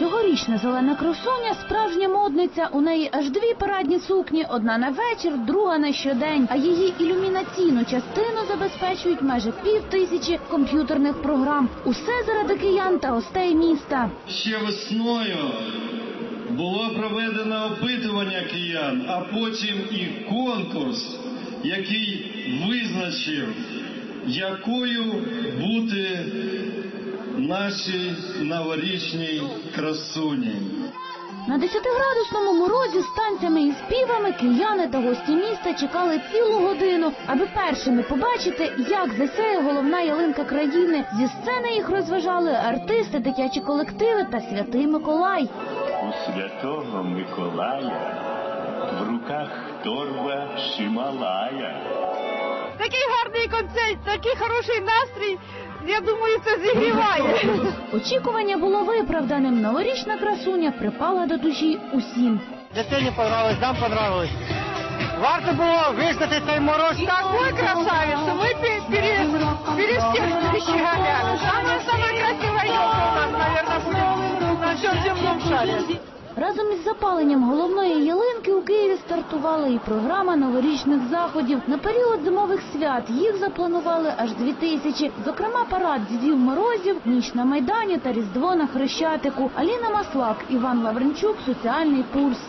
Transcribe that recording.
Новорічна зелена красуня справжня модниця. У неї аж дві парадні сукні: одна на вечір, друга на щодень. А її ілюмінаційну частину забезпечують майже пів тисячі комп'ютерних програм. Усе заради киян та гостей міста. Ще весною було проведено опитування киян, а потім і конкурс, який визначив, якою бути нашій новорічній красуні. На 10-градусному морозі з танцями і співами кияни та гості міста чекали цілу годину, аби першими побачити, як засяє головна ялинка країни. Зі сцени їх розважали артисти, дитячі колективи та святий Миколай. У святого Миколая в руках торба Шималая. Такий гарний концерт, такий хороший настрій. Я думаю, це зігріває. Очікування було виправданим. Новорічна красуня припала до душі усім. Дитині понравилось, нам понравилось. Варто було визнати цей мороз. Такой красавец, что мы пере, пере, пере всех перещеголяли. Самая, самая красивая у нас, наверное, будет на всем земном шаре. Разом із запаленням головної ялинки у Києві стартувала і програма новорічних заходів. На період зимових свят їх запланували аж дві тисячі. Зокрема, парад дідів морозів, ніч на майдані та різдво на хрещатику. Аліна Маслак, Іван Лавренчук, соціальний пульс.